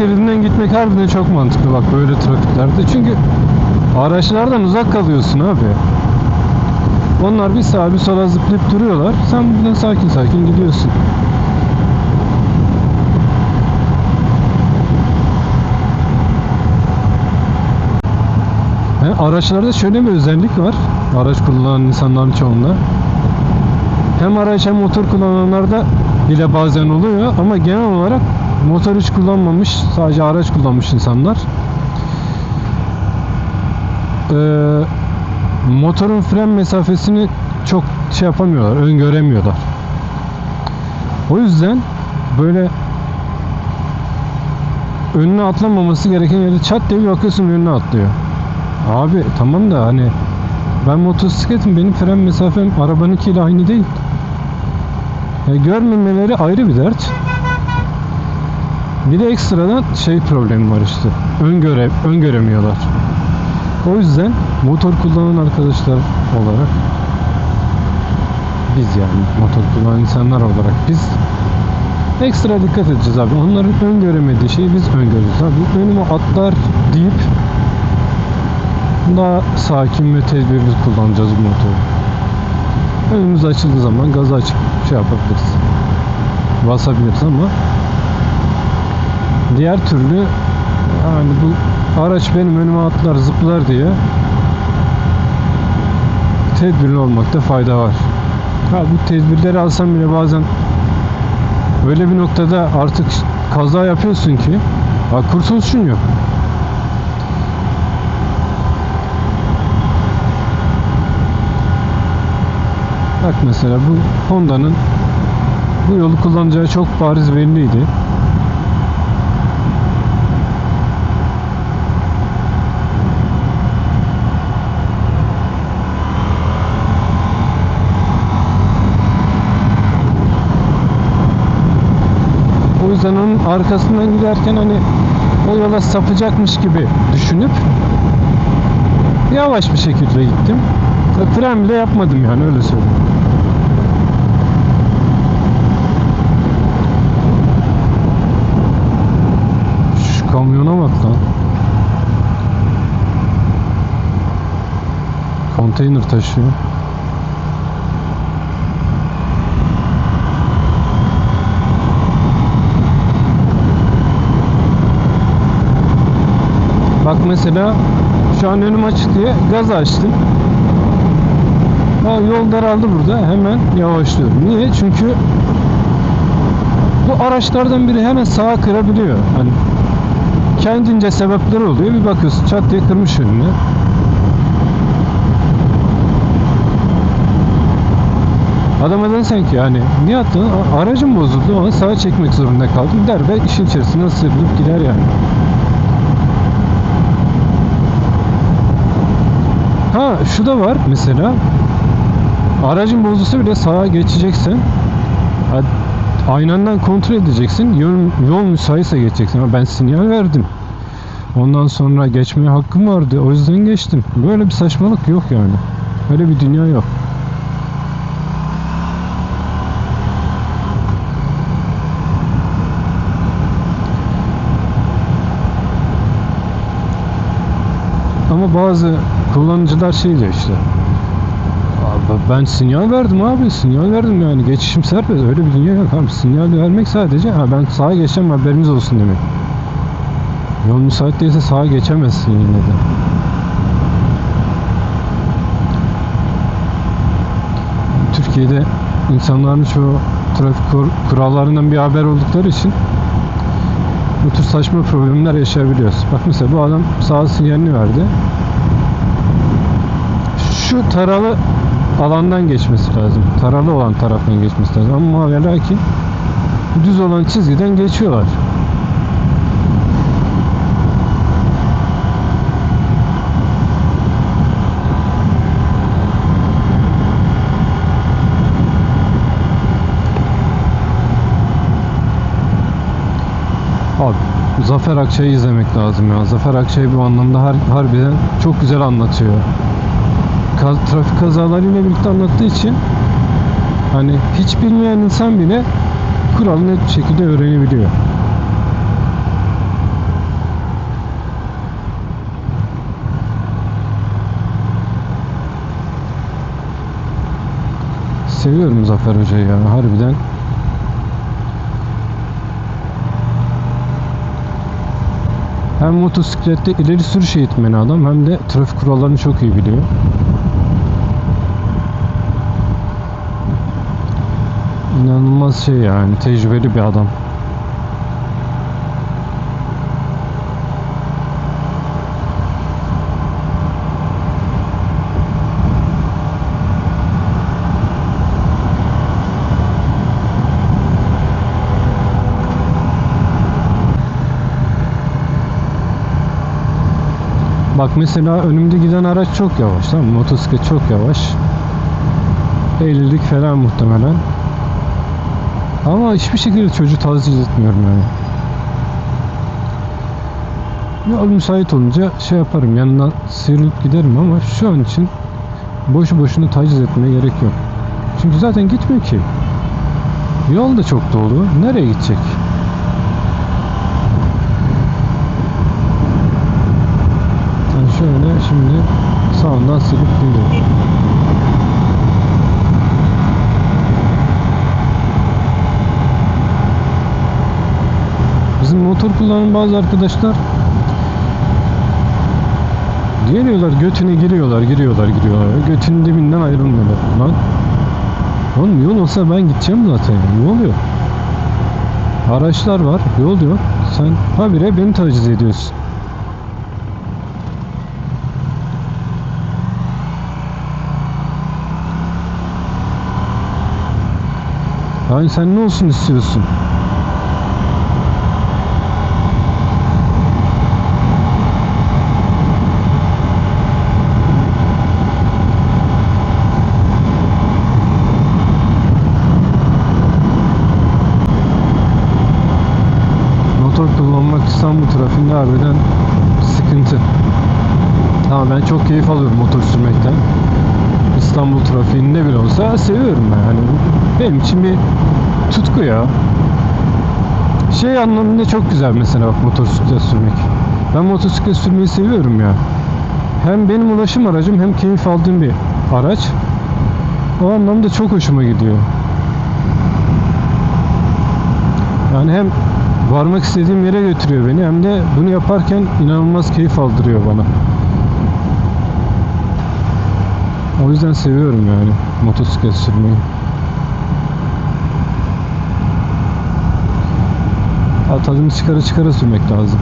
şeridinden gitmek harbiden çok mantıklı bak böyle trafiklerde. Çünkü araçlardan uzak kalıyorsun abi. Onlar bir sağa bir sola zıplayıp duruyorlar. Sen buradan sakin sakin gidiyorsun. He, araçlarda şöyle bir özellik var. Araç kullanan insanların çoğunda. Hem araç hem motor kullananlarda bile bazen oluyor ama genel olarak motor hiç kullanmamış, sadece araç kullanmış insanlar. Ee, motorun fren mesafesini çok şey yapamıyorlar, öngöremiyorlar. O yüzden böyle önüne atlamaması gereken yerde çat diye bir bakıyorsun önüne atlıyor. Abi tamam da hani ben motosikletim benim fren mesafem arabanınkiyle aynı değil. Ya görmemeleri ayrı bir dert. Bir de ekstradan şey problemi var işte. Öngöre, öngöremiyorlar. O yüzden motor kullanan arkadaşlar olarak biz yani motor kullanan insanlar olarak biz ekstra dikkat edeceğiz abi. Onların öngöremediği şeyi biz öngörürüz abi. Önüme atlar deyip daha sakin ve tedbirli kullanacağız bu motoru. Önümüz açıldığı zaman gazı açıp şey yapabiliriz. Basabiliriz ama diğer türlü yani bu araç benim önüme atlar zıplar diye tedbirli olmakta fayda var. Ha bu tedbirleri alsam bile bazen öyle bir noktada artık kaza yapıyorsun ki ha, kurtuluşun yok. Bak mesela bu Honda'nın bu yolu kullanacağı çok bariz belliydi. Yüzden onun arkasından giderken hani o yola sapacakmış gibi düşünüp yavaş bir şekilde gittim. Fren bile yapmadım yani öyle söyleyeyim. Şu kamyona bak lan. Konteyner taşıyor. Mesela şu an önüm açık diye gaz açtım. Ha, yol daraldı burada. Hemen yavaşlıyorum. Niye? Çünkü bu araçlardan biri hemen sağa kırabiliyor. Hani kendince sebepleri oluyor. Bir bakıyorsun çat diye kırmış önüne. Adama dersen ki yani niye attın? Aracım bozuldu ama sağa çekmek zorunda kaldım der ve işin içerisine sıyrılıp gider yani. Şu da var mesela. Aracın bozulsa bile sağa geçeceksin. Aynandan kontrol edeceksin. Yol, yol müsaitse geçeceksin. Ama ben sinyal verdim. Ondan sonra geçmeye hakkım vardı. O yüzden geçtim. Böyle bir saçmalık yok yani. Öyle bir dünya yok. Ama bazı kullanıcılar şey diyor işte. Abi ben sinyal verdim abi. Sinyal verdim yani. Geçişim serbest. Öyle bir dünya yok abi. Sinyal vermek sadece ha ben sağa geçeceğim haberiniz olsun demek. Yol müsait değilse sağa geçemezsin yine de. Türkiye'de insanların çoğu trafik kur- kurallarından bir haber oldukları için bu tür saçma problemler yaşayabiliyoruz. Bak mesela bu adam sağ sinyalini verdi. Şu taralı alandan geçmesi lazım. Taralı olan taraftan geçmesi lazım. Ama ve lakin düz olan çizgiden geçiyorlar. Abi Zafer Akçay'ı izlemek lazım ya. Zafer Akçay bu anlamda har harbiden çok güzel anlatıyor trafik kazalarıyla birlikte anlattığı için hani hiç bilmeyen insan bile kuralı net bir şekilde öğrenebiliyor. Seviyorum Zafer Hoca'yı yani, harbiden. Hem motosiklette ileri sürüş eğitmeni adam hem de trafik kurallarını çok iyi biliyor. İnanılmaz şey yani tecrübeli bir adam. Bak mesela önümde giden araç çok yavaş tamam? Motosiklet çok yavaş. 50'lik falan muhtemelen. Ama hiçbir şekilde çocuğu taciz etmiyorum yani. Yol müsait olunca şey yaparım yanından sıyrılıp giderim ama şu an için boşu boşuna taciz etmeye gerek yok. Çünkü zaten gitmiyor ki. Yol da çok dolu. Nereye gidecek? Yani şöyle şimdi sağından silip gidiyor. Bizim motor kullanan bazı arkadaşlar geliyorlar götüne giriyorlar giriyorlar giriyorlar. Götünün dibinden ayrılmıyorlar. Lan oğlum yol olsa ben gideceğim zaten. Ne oluyor? Araçlar var. Yol yok sen habire beni taciz ediyorsun. Yani sen ne olsun istiyorsun? Motor kullanmak Trafiğinde harbiden sıkıntı. Tamam ben çok keyif alıyorum motor sürmekten. İstanbul trafiğinde bile olsa seviyorum ben. Yani benim için bir tutku ya. Şey anlamında çok güzel mesela bak motosiklet sürmek. Ben motosiklet sürmeyi seviyorum ya. Hem benim ulaşım aracım hem keyif aldığım bir araç. O anlamda çok hoşuma gidiyor. Yani hem varmak istediğim yere götürüyor beni hem de bunu yaparken inanılmaz keyif aldırıyor bana. O yüzden seviyorum yani motosiklet sürmeyi. Tadını çıkara çıkara sürmek lazım.